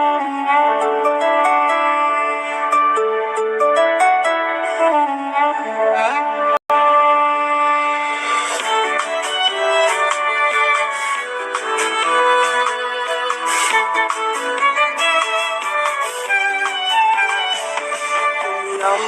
তুমি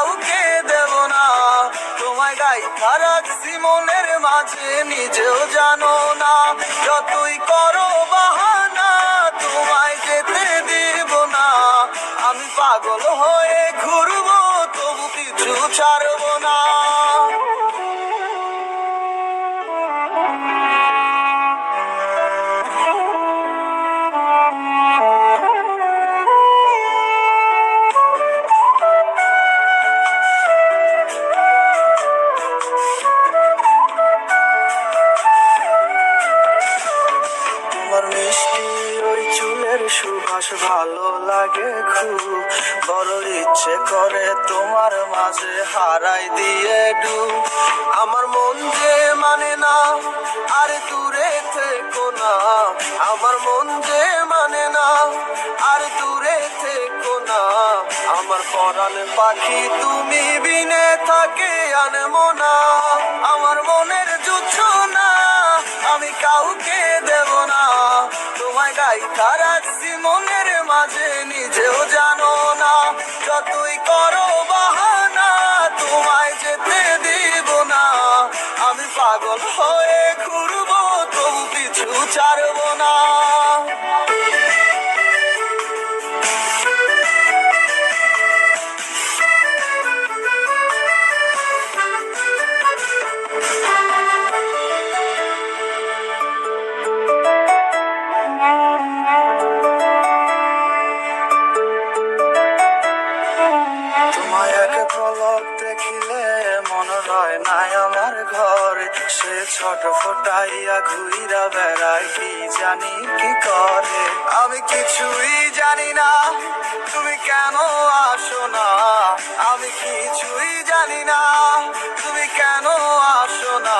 কাউকে দেব না। তোমায় গাই রাখছি মনের মাঝে নিজেও জানো না। যতই করো বাহানা ওই চুলের সুবাস ভালো লাগে খুব। বড় ইচ্ছে করে তোমার মাঝে হারাই দিয়ে ডুব। আমার মন যে মানে না, আর দূরে থেকো না। আমার মন যে মানে না, আর দূরে থেকো না। আমার পরাণ পাখি তুমি বিনে থাকে আনমো না। আমার মনের যুদ্ধ না, আমি কাউকে মনের মাঝে নিজেও জানো না। যতই করো বাহানা, তোমায় যেতে দিব না। আমি পাগল হয়ে ঘুরবো, তবু কিছু ছাড়বো না। তোমায় এক দেখিলে মন রয় নাই আমার ঘরে। সে ছোট ফোটাইয়া ঘুইরা বেড়ায়, কি জানি কি করে? আমি কিছুই জানি না, তুমি কেন আসো না? আমি কিছুই জানি না, তুমি কেন আসো না?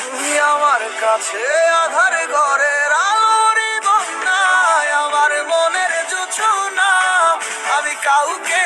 তুমি আমার কাছে আধার ঘরের আলোরই বন্যায়, আমার মনের জুছো না আমি কাউকে